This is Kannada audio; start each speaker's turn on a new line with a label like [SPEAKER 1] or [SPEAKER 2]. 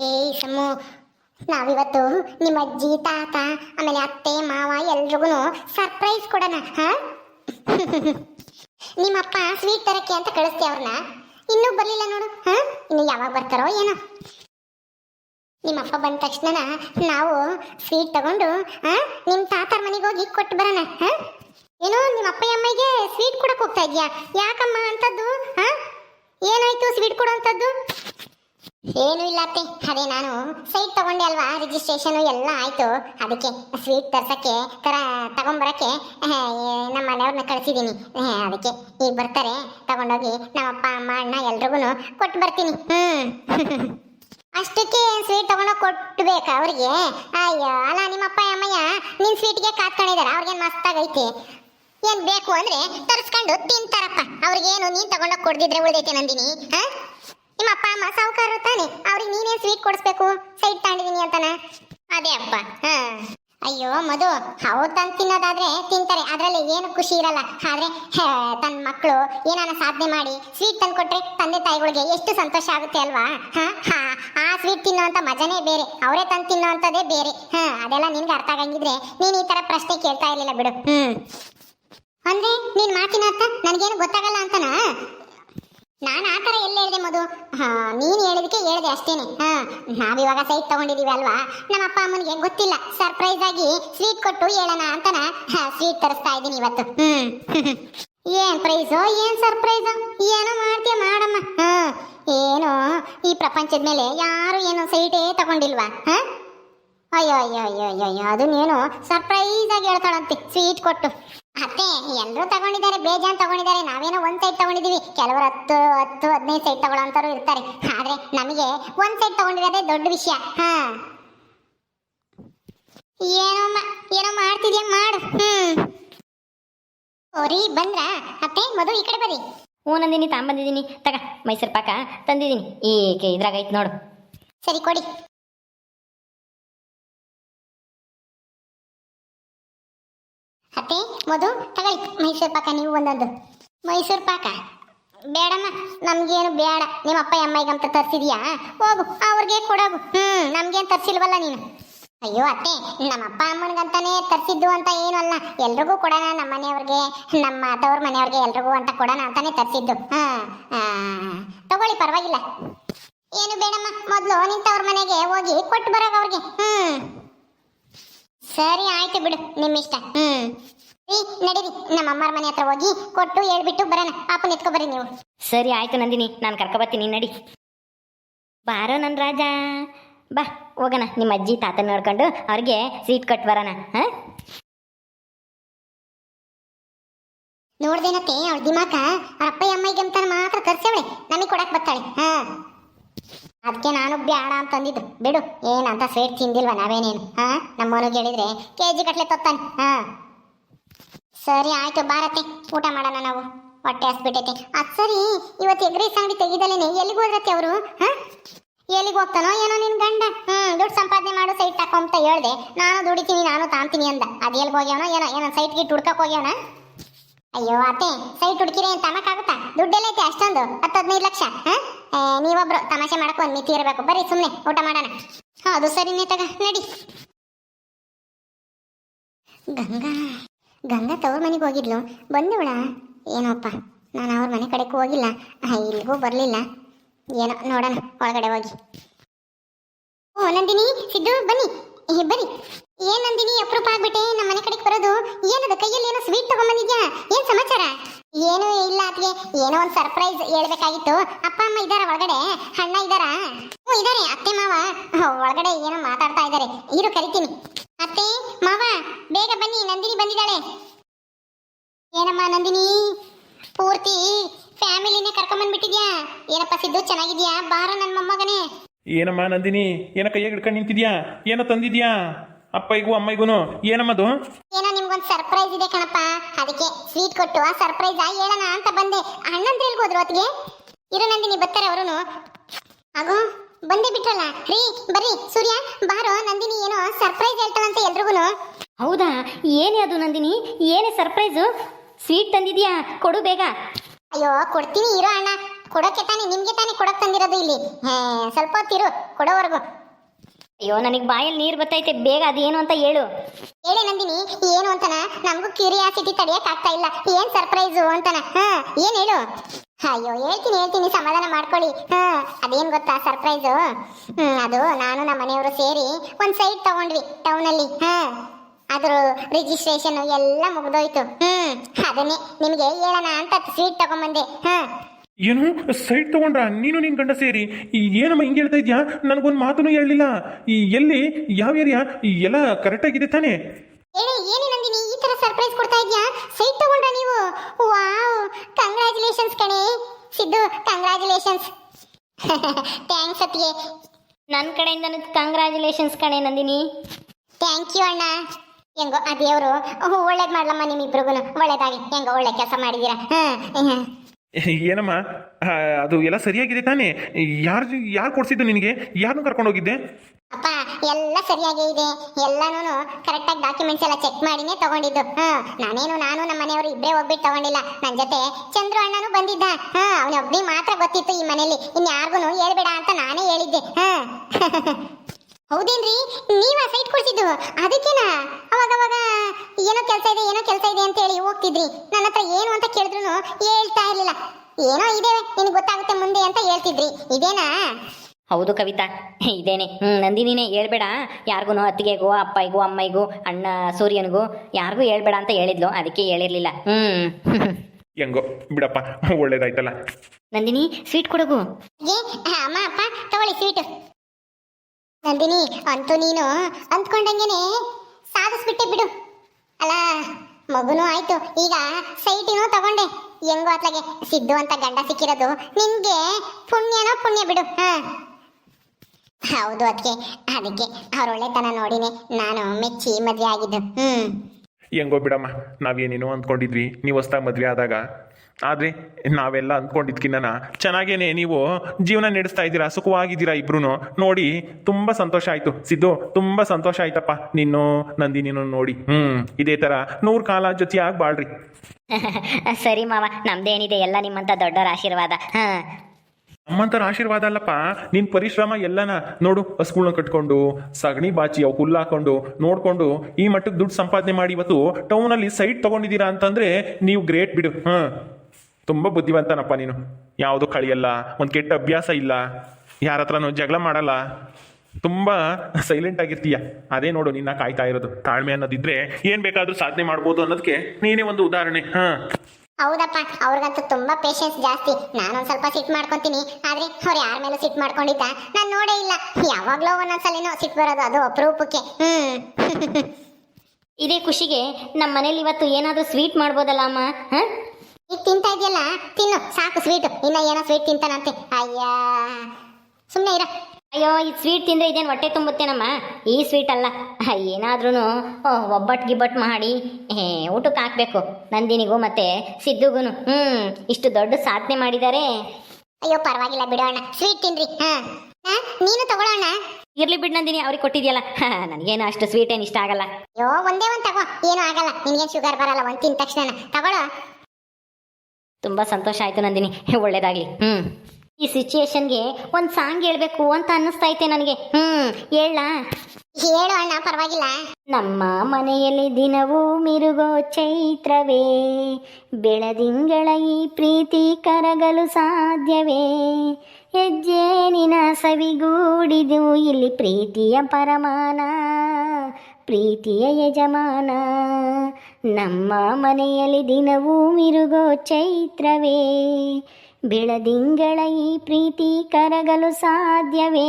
[SPEAKER 1] ಏಯ್ ಸಮ್ಮು ನಾವಿವತ್ತು ನಿಮ್ಮ ಅಜ್ಜಿ ತಾತ ಆಮೇಲೆ ಅತ್ತೆ, ಮಾವ ಎಲ್ರಿಗೂ ಸರ್ಪ್ರೈಸ್ ಕೊಡೋಣ, ಹಾ? ನಿಮ್ಮಪ್ಪ ಸ್ವೀಟ್ ತರಕ್ಕೆ ಅಂತ ಕಳಿಸ್ತೀವಿ ಅವ್ರನ್ನ? ಇನ್ನೂ ಬರಲಿಲ್ಲ ನೋಡು, ಹಾ? ಇನ್ನು ಯಾವಾಗ ಬರ್ತಾರೋ ಏನೋ. ನಿಮ್ಮಪ್ಪ ಬಂದ ತಕ್ಷಣ ನಾವು ಸ್ವೀಟ್ ತಗೊಂಡು, ಹಾ? ನಿಮ್ಮ ತಾತರ ಮನೆಗೆ ಹೋಗಿ ಕೊಟ್ಟು ಬರೋಣ, ಹಾ? ಏನೋ ನಿಮ್ಮ ಅಪ್ಪ ಅಮ್ಮಗೆ ಸ್ವೀಟ್ ಕೊಡಕ್ಕೆ ಹೋಗ್ತಾ ಇದ್ಯಾ? ಯಾಕಮ್ಮ ಅಂತದ್ದು, ಹಾ? ಏನಾಯ್ತು ಸ್ವೀಟ್ ಕೊಡೋಂಥದ್ದು ಏನು ಇಲ್ಲ ಅತ್ತೆ. ಅದೇ ನಾನು ಸೈಟ್ ತಗೊಂಡೆ ಅಲ್ವಾ ರಿಜಿಸ್ಟ್ರೇಷನ್ ಎಲ್ಲ ಆಯ್ತು. ಅದಕ್ಕೆ ಸ್ವೀಟ್ ತರ್ಸಕ್ಕೆ, ತರ ತಗೊಂಬರಕ್ಕೆ ನಮ್ಮ ಮನೆಯವ್ರನ್ನ ಕಳಿಸಿದ್ದೀನಿ. ಅದಕ್ಕೆ ಈಗ ಬರ್ತಾರೆ, ತಗೊಂಡೋಗಿ ನಮ್ಮ ಅಪ್ಪ, ಅಮ್ಮ, ಅಣ್ಣ ಎಲ್ರಿಗೂ ಕೊಟ್ಟು ಬರ್ತೀನಿ. ಹ್ಮ್. ಅಷ್ಟಕ್ಕೆ ಸ್ವೀಟ್ ತಗೊಂಡೋಗಿ ಕೊಟ್ಬೇಕಾ ಅವ್ರಿಗೆ. ಅಯ್ಯೋ, ಅಲ್ಲ, ನಿಮ್ಮ ಅಪ್ಪ, ಅಮ್ಮಯ್ಯ, ನಿನ್ ಸ್ವೀಟ್ಗೆ ಕಾತ್ಕೊಂಡಿದಾರ ಅವ್ರಿಗೆ ಮಸ್ತಾಗೈತೆ. ಏನ್ ಬೇಕು ಅಂದ್ರೆ ತರಿಸ್ಕೊಂಡು ತಿಂತಾರಪ್ಪ. ಅವ್ರಿಗೇನು ನೀನ್ ತಗೊಂಡೋಗಿ ಕೊಡ್ದಿದ್ರೆ ಉಳಿದೈತೆ ನಂದಿನಿ, ಹಾ? ನಿಮ್ಮ ಅಪ್ಪ ಅಮ್ಮ ಸಾವುಕಾರರು ತಾನೆ? ಅವ್ರಿಗೆ ನೀನೇ ಸ್ವೀಟ್ ಕೊಡಿಸ್ಬೇಕು. ಸೈಡ್ ತಾಂಡಿದೀನಿ ಅಂತಾನ. ಅದೇ ಅಪ್ಪ. ಹಾ. ಅಯ್ಯೋ, ಮಧು ಅವ್ರು ತಂದು ತಿನ್ನೋದಾದ್ರೆ ತಿಂತಾರೆ. ಅದರಲ್ಲಿ ಏನು ಖುಷಿ ಇರಲ್ಲ. ಆದ್ರೆ ತನ್ನ ಮಕ್ಕಳು ಏನಾನ ಸಾಧನೆ ಮಾಡಿ ಸ್ವೀಟ್ ತಂದು ಕೊಟ್ರೆ ತಂದೆ ತಾಯಿಗಳಿಗೆ ಎಷ್ಟು ಸಂತೋಷ ಆಗುತ್ತೆ ಅಲ್ವಾ? ಹಾ ಹಾ. ಆ ಸ್ವೀಟ್ ತಿನ್ನೋಂಥ ಮಜನೇ ಬೇರೆ. ಅವರೇ ತಂದು ತಿನ್ನೋಂಥದ್ದೇ ಬೇರೆ. ಹಾ, ಅದೆಲ್ಲ ನಿನ್ಗೆ ಅರ್ಥ ಆಗಂಗಿದ್ರೆ ನೀನು ಈ ತರ ಪ್ರಶ್ನೆ ಕೇಳ್ತಾ ಇರಲಿಲ್ಲ ಬಿಡು. ಹ್ಮ್. ಅಂದ್ರೆ, ನೀನ್ ಮಾತಿನ ಅರ್ಥ ನನಗೇನು ಗೊತ್ತಾಗಲ್ಲ ಅಂತನಾ? ನಾನು ಆ ಥರ ಎಲ್ಲ ಹೇಳಿದೆ ಹಾ, ನೀನು ಹೇಳಿದಕ್ಕೆ ಹೇಳಿದೆ ಅಷ್ಟೇನೆ. ಹಾ, ನಾವಿವಾಗ ಸೈಟ್ ತೊಗೊಂಡಿದ್ದೀವಿ ಅಲ್ವಾ ನಮ್ಮ ಅಪ್ಪ ಅಮ್ಮನಿಗೆ ಗೊತ್ತಿಲ್ಲ. ಸರ್ಪ್ರೈಸ್ ಆಗಿ ಸ್ವೀಟ್ ಕೊಟ್ಟು ಹೇಳೋಣ ಅಂತನ ಸ್ವೀಟ್ ತರಿಸ್ತಾ ಇದ್ದೀನಿ ಇವತ್ತು. ಹ್ಮ್. ಏನ್ ಪ್ರೈಸು ಏನ್ ಸರ್ಪ್ರೈಸು ಏನೋ ಮಾಡ್ತೀಯ ಮಾಡಮ್ಮ. ಹಾ, ಏನು ಈ ಪ್ರಪಂಚದ ಮೇಲೆ ಯಾರು ಏನು ಸೈಟೇ ತಗೊಂಡಿಲ್ವಾ? ಹಾ? ಅಯ್ಯೋ ಅಯ್ಯೋ ಅಯ್ಯೋ ಅಯ್ಯೋ ಅದನ್ನೇನು ಸರ್ಪ್ರೈಸ್ ಆಗಿ ಹೇಳ್ತಾಳಂತೆ ಸ್ವೀಟ್ ಕೊಟ್ಟು. ಅತ್ತೆ ಎಲ್ಲರೂ ತಗೊಂಡಿದ್ದಾರೆ ಬೇಜಾನ್ ತಗೊಂಡಿದ್ದಾರೆ ನಾವೇನೋ ಒಂದ್ ಸೈಡ್ ತಗೊಂಡಿದೀವಿ ಕೆಲವರು ಹತ್ತು ಹತ್ತು ಹದಿನೈದು ಸೈಡ್ ತಗೊಳ್ಳೋಂಥವ್ರು ಇರ್ತಾರೆ. ಆದ್ರೆ ನಮಗೆ ಒಂದ್ ಸೈಡ್ ತಗೊಂಡಿರೋದೇ ದೊಡ್ಡ ವಿಷಯ. ಹಾ. ಏನೋ ಏನೋ ಮಾಡ್ತಿದ್ಯಾ ಮಾಡು. ಹ್ಮ್. ಓರಿ ಬಂದ್ರ. ಅತ್ತೆ ಮಧು ಈ ಕಡೆ ಬರ್ರಿ.
[SPEAKER 2] ಹ್ಞೂ ನಂದಿನಿ ತಾಂಬಂದಿದ್ದೀನಿ ತಗ ಮೈಸೂರು ಪಾಕ ತಂದಿದ್ದೀನಿ. ಏಕೆ ಕೆ- ಇದ್ರಾಗ ಐತೆ ನೋಡು.
[SPEAKER 1] ಸರಿ ಕೊಡಿ. ಅತ್ತೆ ಮಧು, ತಗೊಳ್ಳಿ. ಮೈಸೂರು ಪಾಕ, ನೀವು ಒಂದೊಂದು. ಮೈಸೂರು ಪಾಕ? ಬೇಡಮ್ಮ, ನಮ್ಗೇನು ಬೇಡ. ನಿಮ್ಮ ಅಪ್ಪ ಅಮ್ಮಗಂತ ತರ್ಸಿದ್ಯಾ? ಹೋಗು, ಅವ್ರಿಗೆ ಕೊಡೋಗು. ಹ್ಮ್, ನಮ್ಗೇನು ತರ್ಸಿಲ್ವಲ್ಲ ನೀನು? ಅಯ್ಯೋ ಅತ್ತೆ, ನಮ್ಮ ಅಪ್ಪ ಅಮ್ಮನಿಗಂತಾನೆ ತರ್ಸಿದ್ದು ಅಂತ ಏನು ಅಲ್ಲ. ಎಲ್ರಿಗೂ ಕೊಡೋಣ ನಮ್ಮ ಮನೆಯವ್ರಿಗೆ. ನಮ್ಮ ತವ್ರ ಮನೆಯವ್ರಿಗೆ ಎಲ್ರಿಗೂ ಅಂತ ಕೊಡೋಣ ಅಂತಾನೆ ತರ್ಸಿದ್ದು. ಹಾ ತಗೊಳ್ಳಿ, ಪರವಾಗಿಲ್ಲ. ಏನು ಬೇಡಮ್ಮ, ಮೊದಲು ನಿಂತವ್ರ ಮನೆಗೆ ಹೋಗಿ ಕೊಟ್ಟು ಬರೋಗ ಅವ್ರಿಗೆ ಹ್ಮ್. ಸರಿ ಆಯ್ತು ಬಿಡು ನಿಮ್ಮ ಇಷ್ಟ ಹ್ಮ್. ರೀ ನಡೀರಿ ನಮ್ಮ ಅಮ್ಮರ ಮನೆ ಹತ್ರ ಹೋಗಿ ಕೊಟ್ಟು ಹೇಳ್ಬಿಟ್ಟು ಬರೋಣ. ಪಾಪನ ಎತ್ಕೊ ಬರ್ರಿ ನೀವು.
[SPEAKER 2] ಸರಿ ಆಯ್ತು ನಂದಿನಿ ನಾನು ಕರ್ಕೊಬರ್ತೀನಿ ನಡಿ. ಬಾರೋ ನನ್ನ ರಾಜ. ಬಾ ಹೋಗೋಣ. ನಿಮ್ಮ ಅಜ್ಜಿ ತಾತನ ನೋಡ್ಕೊಂಡು ಅವ್ರಿಗೆ ಸೀಟ್ ಕೊಟ್ಟು ಬರೋಣ ಹಾಂ?
[SPEAKER 1] ನೋಡ್ದೇನತ್ತೆ ಅವಳ ದಿಮಾಕ? ಅವ್ರ ಅಪ್ಪ ಅಮ್ಮಗೆ ಅಂತ ಮಾತ್ರ ತರ್ಸವಳೆ ನಮಗೆ ಕೊಡಕ್ ಬರ್ತಾಳೆ ಹಾ. ಅದಕ್ಕೆ ನಾನು ಬ್ಯಾಡ ಅಂತಂದಿದ್ದು. ಬಿಡು, ಏನಂತ ಸ್ವೀಟ್ ತಿಂದಿಲ್ವ ನಾವೇನೇನು? ಹಾ ನಮ್ಮವನಿಗೆ ಹೇಳಿದ್ರೆ ಕೆ ಜಿ ಗಟ್ಲೆ ತೊತ್ತಾನೆ. ಹಾ ಸರಿ, ಆಯ್ತು ಬಾರತ್ತೆ ಊಟ ಮಾಡೋಣ ನಾವು. ಹೊಟ್ಟೆ ಹಸ್ಬಿಟ್ಟೈತೆ. ಅದ್ ಸರಿ, ಇವತ್ತು ಎಗ್ರಿ ಅಂಗಡಿ ತೆಗಿದಲೇನೆ. ಎಲ್ಲಿಗೆ ಹೋದ್ರತ್ತೆ ಅವರು? ಹಾ? ಎಲ್ಲಿಗೆ ಹೋಗ್ತಾನೋ ಏನೋ ನಿನ್ ಗಂಡ? ಹ್ಮ್, ದುಡ್ಡು ಸಂಪಾದನೆ ಮಾಡು, ಸೈಟ್ ಹಾಕೋ ಅಂತ ಹೇಳ್ದೆ. ನಾನು ದುಡಿತೀನಿ, ನಾನು ತಾಂತೀನಿ ಅಂದ. ಅದು ಎಲ್ಲಿ ಹೋಗ್ಯವನೋ, ಏನೋ ಏನೋ ಸೈಟ್ ಗಿಟ್ ಹುಡ್ಕಕ್ ಹೋಗ್ಯವನ? ಅಯ್ಯೋ, ಅತ್ತೆ, ಸೈಟ್ ಹುಡುಕಿರಿ ಅಂತ ದುಡ್ಡೆಲ್ಲ ಐತೆ ಅಷ್ಟೊಂದು ಹತ್ತು ಹದಿನೈದು ಲಕ್ಷ, ಹಾ? ನೀವೊಬ್ರು ತಮಾಷೆ ಮಾಡಕ್ ಒಂದ್ ಮಿತಿ ಇರಬೇಕು. ಬರೀ ಸುಮ್ಮನೆ ಊಟ ಮಾಡೋಣ. ಹೌದು ಸರಿನೇ ತಗ ನಡಿ. ಗಂಗಾ ಗಂಗಾ ತವ್ರ ಮನೆಗೆ ಹೋಗಿದ್ಲು. ಬಂದವಳ? ಏನೋಪ್ಪ, ನಾನು ಅವ್ರ ಮನೆ ಕಡೆ ಹೋಗಿಲ್ಲ. ಇಲ್ಲಿಗೂ ಬರಲಿಲ್ಲ. ಏನೋ, ನೋಡೋಣ, ಒಳಗಡೆ ಹೋಗಿ. ಓ, ನಂದಿನಿ, ಸಿದ್ದು, ಬನ್ನಿ. ಬರ್ರಿ. ಏನ್ ನಂದಿನಿ, ಅಪರೂಪ ಆಗ್ಬಿಟ್ಟೆ? ನಮ್ಮ ಮನೆ ಕಡೆಗೆ ಬರೋದು ಏನದು ಕೈಯಲ್ಲಿ ಏನೋ ಸ್ವೀಟ್ ತಗೊಂಬಂದಿದ್ಯಾ ಏನ್ ಸಮಾಚಾರ ಏನೂ ಇಲ್ಲ ಅತ್ಗೆ ಏನೋ ಒಂದು ಸರ್ಪ್ರೈಸ್ ಹೇಳ್ಬೇಕಾಗಿತ್ತು. ಅಪ್ಪ, ಅಮ್ಮ ಇದಾರ ಒಳಗಡೆ? ಅಣ್ಣ ಇದಾರ ಹ್ಞೂ, ಇದಾರೆ. ಅತ್ತೆ, ಮಾವ? ಒಳಗಡೆ ಏನೋ ಮಾತಾಡ್ತಾ ಇದ್ದಾರೆ ಇರು, ಕರಿತೀನಿ. ಅತ್ತೆ, ಮಾವ, ಬೇಗ ಬನ್ನಿ. ನಂದಿನಿ ಬಂದಿದ್ದಾಳೆ. ಏನಮ್ಮ ನಂದಿನಿ? ಪೂರ್ತಿ ಫ್ಯಾಮಿಲಿನೇ ಕರ್ಕೊಂಬಂದ್ಬಿಟ್ಟಿದ್ಯಾ? ಏನಪ್ಪ ಸಿದ್ದು, ಚೆನ್ನಾಗಿದ್ಯಾ? ಬಾರ ನನ್ನ ಮೊಮ್ಮಗನೇ.
[SPEAKER 3] ಏನಮ್ಮ ನಂದಿನಿ? ಏನ ಕೈಯಾಗ ಹಿಡ್ಕೊಂಡು ನಿಂತಿದ್ಯಾ? ಏನೋ ತಂದಿದ್ಯಾ? ಅಪ್ಪಯ್ಗೂ ಏನಮ್ಮ ಏನಮ್ಮದು
[SPEAKER 1] ನಿಮ್ಗೊಂದು ಸರ್ಪ್ರೈಸ್ ಇದೆ ಕಣಪ್ಪ. ಅದಕ್ಕೆ ಸ್ವೀಟ್ ಕೊಟ್ಟು ಆ ಸರ್ಪ್ರೈಸ್ ಹೇಳೋಣ ಅಂತ ಬಂದೆ. ಅಣ್ಣಂತ ಹೋದ್ರು ಹೊತ್ತಿಗೆ? ಇರು ನಂದಿನಿ ಬರ್ತಾರೆ ಅವರು ಆಗೋ ಬಂದೆ ಬಿಟ್ರಲ್ಲ. ರೀ ಬರ್ರಿ. ಸೂರ್ಯ ಬಾರೋ ನಂದಿನಿ ಏನೋ ಸರ್ಪ್ರೈಸ್ ಹೇಳ್ತಾಳಂತೆ ಎಲ್ರಿಗೂ
[SPEAKER 2] ಹೌದಾ? ಏನೇ ಅದು ನಂದಿನಿ? ಏನೇ ಸರ್ಪ್ರೈಸು ಸ್ವೀಟ್ ತಂದಿದ್ಯಾ? ಕೊಡು ಬೇಗ.
[SPEAKER 1] ಅಯ್ಯೋ ಕೊಡ್ತೀನಿ ಇರೋ ಅಣ್ಣ. ಕೊಡೋಕೆ ತಾನೇ ನಿಮ್ಗೆ ತಾನೇ ಕೊಡಕ್ ತಂದಿರೋದು ಇಲ್ಲಿ. ಹೇ, ಸ್ವಲ್ಪ ಹೊತ್ತಿರು ಕೊಡೋವರೆಗೂ.
[SPEAKER 2] ಅಯ್ಯೋ, ನನಗೆ ಬಾಯಲ್ಲಿ ನೀರು ಬರ್ತೈತೆ ಬೇಗ ಅದೇನು ಅಂತ ಹೇಳು.
[SPEAKER 1] ಹೇಳಿ ನಂದಿನಿ ಏನು ಅಂತನ? ನಮಗೂ ಕ್ಯೂರಿಯಾಸಿಟಿ ತಡೆಯಕ್ಕೆ ಆಗ್ತಾ ಇಲ್ಲ. ಏನ್ ಸರ್ಪ್ರೈಸು ಅಂತನ? ಹಾ, ಏನ್ ಹೇಳು? ಅಯ್ಯೋ, ಹೇಳ್ತೀನಿ ಹೇಳ್ತೀನಿ, ಸಮಾಧಾನ ಮಾಡ್ಕೊಳ್ಳಿ. ಹಾ, ಅದೇನ್ ಗೊತ್ತಾ ಸರ್ಪ್ರೈಸು ಹ್ಮ್, ಅದು ನಾನು ನಮ್ಮ ಮನೆಯವರು ಸೇರಿ ಒಂದ್ ಸೈಟ್ ತಗೊಂಡ್ವಿ ಟೌನ್ ಅಲ್ಲಿ ಹಾ, ಅದ್ರ ರಿಜಿಸ್ಟ್ರೇಷನ್ ಎಲ್ಲ ಮುಗ್ದೋಯ್ತು. ಹ್ಮ್, ಅದನ್ನೇ ನಿಮ್ಗೆ ಹೇಳೋಣ ಅಂತ ಸ್ವೀಟ್ ತಗೊಂಬಂದೆ. ಹಾ.
[SPEAKER 3] ಏನು ಸೈಟ್ ತಗೊಂಡ್ರ, ನೀನು ನಿನ್ ಗಂಡ ಸೇರಿ, ಈ ಏನಮ್ಮ ಹಿಂಗೆ ಹೇಳ್ತಾ ಇದ್ಯಾ? ನನಗೊಂದು ಮಾತು ಹೇಳಲಿಲ್ಲ. ಈ ಎಲ್ಲಿ, ಯಾವ ಏರಿಯಾ ಎಲ್ಲ ಕರೆಕ್ಟಾಗಿದೆ ತಾನೇ?
[SPEAKER 1] ಹೇಳಿ ಏನು ನಂದಿನಿ, ಈ ತರ ಸರ್ಪ್ರೈಸ್ ಕೊಡ್ತಾ ಇದ್ಯಾ? ಸೈಟ್ ತಗೊಂಡ್ರ ನೀವು? ವಾವ್ ಕಂಗ್ರ್ಯಾಚುಲೇಷನ್ಸ್ ಕಣೆ. ಸಿದ್ದು ಕಂಗ್ರ್ಯಾಚುಲೇಷನ್ಸ್ ಥ್ಯಾಂಕ್ಸ್ ಅತ್ತಿಗೆ.
[SPEAKER 2] ನನ್ನ ಕಡೆಯಿಂದ ಕಂಗ್ರ್ಯಾಚುಲೇಷನ್ಸ್ ಕಣೆ ನಂದಿನಿ.
[SPEAKER 1] ಥ್ಯಾಂಕ್ ಯು ಅಣ್ಣ. ಹೆಂಗೋ ಆ ದೇವರು ಒಳ್ಳೇದ್ ಮಾಡ್ಲಮ್ಮ ನಿಮ್ಮಿಬ್ರಿಗೂ ಒಳ್ಳೇದಾಗಿ ಹೆಂಗೋ, ಒಳ್ಳೆ ಕೆಲಸ ಮಾಡಿದೀರಾ. ಹ್ಮ್.
[SPEAKER 3] ಏನಮ್ಮ? ಅದು ಎಲ್ಲ ಸರಿಯಾಗಿದೆ ತಾನೇ? ಯಾರು ಯಾರು ಕೊಡ್ಸಿದ್ದು ನಿನಗೆ? ಯಾರನ್ನು ಕರ್ಕೊಂಡು ಹೋಗಿದ್ದೆ?
[SPEAKER 1] ಅಪ್ಪ, ಎಲ್ಲ ಸರಿಯಾಗೇ ಇದೆ. ಎಲ್ಲಾನು ಕರೆಕ್ಟಾಗಿ ಡಾಕ್ಯುಮೆಂಟ್ಸ್ ಎಲ್ಲ ಚೆಕ್ ಮಾಡಿನೇ ತಗೊಂಡಿದ್ದು. ಹಾ, ನಾನೇನು, ನಾನು ನಮ್ಮ ಮನೆಯವರು ಇಬ್ಬರೇ ಹೋಗ್ಬಿಟ್ಟು ತಗೊಂಡಿಲ್ಲ. ನನ್ನ ಜೊತೆ ಚಂದ್ರು ಅಣ್ಣನು ಬಂದಿದ್ದ. ಹಾ ಅವನೊಬ್ಬನಿಗೆ ಮಾತ್ರ ಗೊತ್ತಿತ್ತು ಈ ಮನೇಲಿ ಇನ್ಯಾರಿಗೂ ಹೇಳ್ಬೇಡ ಅಂತ ನಾನೇ ಹೇಳಿದ್ದೆ. ಹಾ. ಹೌದೇನ್ರಿ? ನೀವ ಸೈಟ್ ಕೊಡ್ಸಿದ್ದು. ಅದಕ್ಕೇನಾ? ಅವಾಗ ಅವಾಗ ಏನೋ ಕೆಲಸ ಇದೆ ಏನೋ ಕೆಲಸ ಇದೆ ಅಂತ ಹೇಳಿ ಹೋಗ್ತಿದ್ರಿ. ನನ್ನ ಹತ್ರ ಏನು ಅಂತ ಕೇಳಿದ್ರು ಹೇಳ್ತಾ ಇರ್ಲಿಲ್ಲ. ಏನೋ ಇದೆ ನಿನಗೆ ಗೊತ್ತಾಗುತ್ತೆ ಮುಂದೆ ಅಂತ ಹೇಳ್ತಿದ್ರಿ. ಇದೇನಾ?
[SPEAKER 2] ಹೌದು ಕವಿತಾ ಇದೇನೆ. ಹ್ಮ್ ನಂದಿನಿನೇ ಹೇಳ್ಬೇಡ. ಯಾರಿಗೂ ಅತ್ತಿಗೆಗೂ ಅಪ್ಪಾಯಿಗೂ ಅಮ್ಮಯ್ಗೂ ಅಣ್ಣ ಸೂರ್ಯನಿಗೂ ಯಾರಿಗೂ ಹೇಳ್ಬೇಡ ಅಂತ ಹೇಳಿದ್ಲು. ಅದಕ್ಕೆ ಹೇಳಿರ್ಲಿಲ್ಲ. ಹ್ಮ್.
[SPEAKER 3] ಹೆಂಗೋ ಬಿಡಪ್ಪ ಒಳ್ಳೇದಾಯ್ತಲ್ಲ.
[SPEAKER 2] ನಂದಿನಿ ಸ್ವೀಟ್ ಕೊಡಗು.
[SPEAKER 1] ಏ ಅಮ್ಮ ಅಪ್ಪ ತಗೊಳ್ಳಿ ಸ್ವೀಟು ನಂದಿನಿ, ಅಂತೂ ನೀನು ಅಂದ್ಕೊಂಡಂಗೆನೆ ಸಾಧಿಸ್ಬಿಟ್ಟೆ ಬಿಡು. ಅಲ್ಲ ಮಗುನೂ ಆಯ್ತು. ಈಗ ಸೈಟಿನೂ ತಗೊಂಡೆ. ಹೆಂಗೋ ಅತ್ಲಾಗೆ ಸಿದ್ದು ಅಂತ ಗಂಡ ಸಿಕ್ಕಿರೋದು ನಿನ್ಗೆ ಪುಣ್ಯನೋ ಪುಣ್ಯ ಬಿಡು ಹೌದು ಅದಕ್ಕೆ ಅದಕ್ಕೆ ಅವ್ರ ಒಳ್ಳೆತನ ನೋಡಿನೇ ನಾನು ಮೆಚ್ಚಿ ಮದ್ವೆ ಆಗಿದ್ದು, ಹ್ಮ್.
[SPEAKER 3] ಹೆಂಗೋ ಬಿಡಮ್ಮ, ನಾವೇನೇನೋ ಅಂದ್ಕೊಂಡಿದ್ವಿ, ನೀವು ಹೊಸ್ತಾಗ ಮದುವೆ ಆದಾಗ ಆದರೆ ನಾವೆಲ್ಲ ಅಂದ್ಕೊಂಡಿದ್ಕಿನ್ನ ಚೆನ್ನಾಗೇನೆ ನೀವು ಜೀವನ ನಡೆಸ್ತಾ ಇದ್ದೀರಾ ಸುಖವಾಗಿದ್ದೀರಾ ಇಬ್ರು ನೋಡಿ ತುಂಬ ಸಂತೋಷ ಆಯಿತು. ಸಿದ್ದು ತುಂಬ ಸಂತೋಷ ಆಯ್ತಪ್ಪ. ನಿನ್ನು ನಂದಿನಿನೂ ನೋಡಿ. ಹ್ಮ್ ಇದೇ ತರ ನೂರು ಕಾಲ ಜೊತೆಯಾಗಿ ಬಾಳ್ರಿ
[SPEAKER 2] ಸರಿ ಮಾವ ನಮ್ದೇನಿದೆ ಎಲ್ಲ ನಿಮ್ಮಂಥ ದೊಡ್ಡವರ ಆಶೀರ್ವಾದ. ಹಾಂ.
[SPEAKER 3] ನಮ್ಮಂತರ ಆಶೀರ್ವಾದ ಅಲ್ಲಪ್ಪ. ನಿನ್ ಪರಿಶ್ರಮ ಎಲ್ಲನ ನೋಡು ಹಸುಗಳನ್ನ ಕಟ್ಕೊಂಡು ಸಗಣಿ ಬಾಚಿ ಅವು ಹುಲ್ಲು ಹಾಕೊಂಡು ನೋಡ್ಕೊಂಡು ಈ ಮಟ್ಟಕ್ಕೆ ದುಡ್ಡು ಸಂಪಾದನೆ ಮಾಡಿ ಇವತ್ತು ಟೌನಲ್ಲಿ ಸೈಟ್ ತಗೊಂಡಿದ್ದೀರಾ ಅಂತಂದ್ರೆ ನೀವು ಗ್ರೇಟ್ ಬಿಡು. ಹಾ. ತುಂಬ ಬುದ್ಧಿವಂತನಪ್ಪ ನೀನು. ಯಾವುದು ಕಳಿಯಲ್ಲ ಒಂದು ಕೆಟ್ಟ ಅಭ್ಯಾಸ ಇಲ್ಲ ಯಾರ ಹತ್ರನೂ ಜಗಳ ಮಾಡಲ್ಲ. ತುಂಬ ಸೈಲೆಂಟ್ ಆಗಿರ್ತೀಯ. ಅದೇ ನೋಡು ನಿನ್ನ ಕಾಯ್ತಾ ಇರೋದು. ತಾಳ್ಮೆ ಅನ್ನೋದಿದ್ರೆ ಏನ್ ಬೇಕಾದರೂ ಸಾಧನೆ ಮಾಡ್ಬೋದು ಅನ್ನೋದಕ್ಕೆ ನೀನೇ ಒಂದು ಉದಾಹರಣೆ. ಹಾಂ.
[SPEAKER 1] ಹೌದಪ್ಪ ಅವ್ರಿಗಂತೂ ತುಂಬಾ ಪೇಷನ್ಸ್ ಜಾಸ್ತಿ. ನಾನೊಂದ್ ಸ್ವಲ್ಪ ಸಿಟ್ ಮಾಡ್ಕೊಂತೀನಿ. ಆದ್ರೆ ಅವ್ರು ಯಾರ ಮೇಲೂ ಸಿಟ್ ಮಾಡ್ಕೊಂಡಿದ್ದ? ನಾನು ನೋಡೇ ಇಲ್ಲ. ಯಾವಾಗ್ಲೋ ಒಂದೊಂದ್ಸಲಿನೋ ಸಿಟ್ ಬರೋದು ಅದು ಅಪರೂಪಕ್ಕೆ. ಹ್ಮ್.
[SPEAKER 2] ಇದೇ ಖುಷಿಗೆ ನಮ್ಮ ಮನೇಲಿ ಇವತ್ತು ಏನಾದರೂ ಸ್ವೀಟ್ ಮಾಡ್ಬೋದಲ್ಲ ಅಮ್ಮ? ಹಾಂ?
[SPEAKER 1] ಈಗ ತಿಂತಾ ಇದೆಯಲ್ಲ ತಿನ್ನು. ಸಾಕು ಸ್ವೀಟ್ ಇನ್ನ ಏನೋ ಸ್ವೀಟ್ ತಿಂತಾನಂತೆ. ಅಯ್ಯ. ಸುಮ್ಮನೆ ಇರ.
[SPEAKER 2] ಅಯ್ಯೋ ಈ ಸ್ವೀಟ್ ತಿಂದ್ರೆ ಇದೇನು ಹೊಟ್ಟೆ ತುಂಬುತ್ತೇನಮ್ಮ? ಈ ಸ್ವೀಟ್ ಅಲ್ಲ. ಏನಾದ್ರೂ ಒಬ್ಬಟ್ಟು ಗಿಬ್ಬಟ್ಟು ಮಾಡಿ ಹೇ ಊಟಕ್ಕೆ ಹಾಕಬೇಕು. ನಂದಿನಿಗೂ ಮತ್ತೆ ಸಿದ್ದುಗೂ ಹ್ಞೂ ಇಷ್ಟು ದೊಡ್ಡ ಸಾಧನೆ ಮಾಡಿದ್ದಾರೆ
[SPEAKER 1] ಅಯ್ಯೋ ಪರವಾಗಿಲ್ಲ ಬಿಡೋಣ ಸ್ವೀಟ್ ತಿನ್ರಿ. ಹಾ. ಹಾ, ನೀನು ತಗೊಳ್ಳೋಣ
[SPEAKER 2] ಇರ್ಲಿ ಬಿಡು ನಂದಿನಿ ಅವ್ರಿಗೆ ಕೊಟ್ಟಿದ್ಯಲ್ಲ. ನನಗೇನು ಅಷ್ಟು ಸ್ವೀಟ್ ಏನು ಇಷ್ಟ ಆಗಲ್ಲ.
[SPEAKER 1] ಅಯ್ಯೋ ಒಂದೇ ಒಂದು ತಗೋ. ಏನೂ ಆಗಲ್ಲ. ನಿನ್ಗೇನು ಶುಗರ್ ಬರಲ್ಲ ಒಂದ್ ತಿಂದ ತಕ್ಷಣ ತಗೊಳ್ಳೋ.
[SPEAKER 2] ತುಂಬ ಸಂತೋಷ ಆಯಿತು ನಂದಿನಿ. ಒಳ್ಳೇದಾಗಲಿ. ಹ್ಞೂ ಈ ಸಿಚುಯೇಷನ್ಗೆ ಒಂದು ಸಾಂಗ್ ಹೇಳ್ಬೇಕು ಅಂತ ಅನ್ನಿಸ್ತಾ ಐತೆ ನನಗೆ. ಹ್ಮ್. ಹೇಳ.
[SPEAKER 1] ಹೇಳು ಅಣ್ಣ ಪರವಾಗಿಲ್ಲ.
[SPEAKER 2] ನಮ್ಮ ಮನೆಯಲ್ಲಿ ದಿನವೂ ಮಿರುಗೋ ಚೈತ್ರವೇ. ಬೆಳದಿಂಗಳ ಈ ಪ್ರೀತಿ ಕರಗಲು ಸಾಧ್ಯವೇ. ಹೆಜ್ಜೆ ನಿನ ಸವಿಗೂಡಿದು ಇಲ್ಲಿ ಪ್ರೀತಿಯ ಪರಮಾನ. ಪ್ರೀತಿಯ ಯಜಮಾನ ನಮ್ಮ ಮನೆಯಲ್ಲಿ ದಿನವೂ ಮಿರುಗೋ ಚೈತ್ರವೇ. ಬೆಳದಿಂಗಳ ಈ ಪ್ರೀತಿ ಕರಗಲು ಸಾಧ್ಯವೇ?